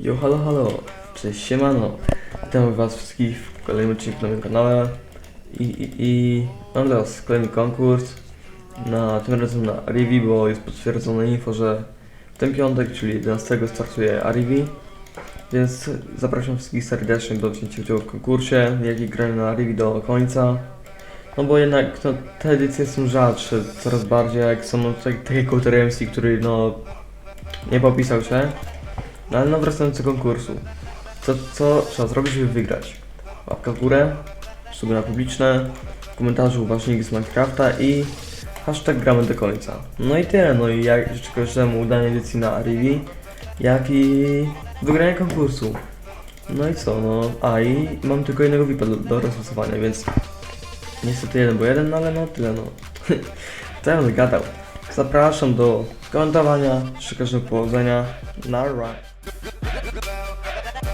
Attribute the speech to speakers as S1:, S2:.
S1: Yo, halo, halo, cześć, siemano. Witam was wszystkich w kolejnym odcinku na moim kanale. I, i, i mam dla was kolejny konkurs. Na, tym razem na Arivi, bo jest potwierdzone info, że w ten piątek, czyli 11 startuje Arivi. Więc zapraszam wszystkich serdecznie do wzięcia udziału w konkursie, jak i grania na Arivi do końca. No bo jednak to, te edycje są rzadsze coraz bardziej, jak są no, tak, takie Counter MC, który no nie popisał się. No ale no wracając do konkursu. Co, co trzeba zrobić, żeby wygrać? Łapka w górę, suby na publiczne, w komentarzu uważnik z Minecrafta i hashtag gramy do końca. No i tyle, no i jak życzę każdemu udanej edycji na Arivi, jak i wygrania konkursu. No i co, no, a i mam tylko jednego VIPa do, do więc niestety jeden bo jeden, no ale no tyle, no. Co ja będę gadał? Zapraszam do komentowania, życzę każdemu powodzenia, na right. about.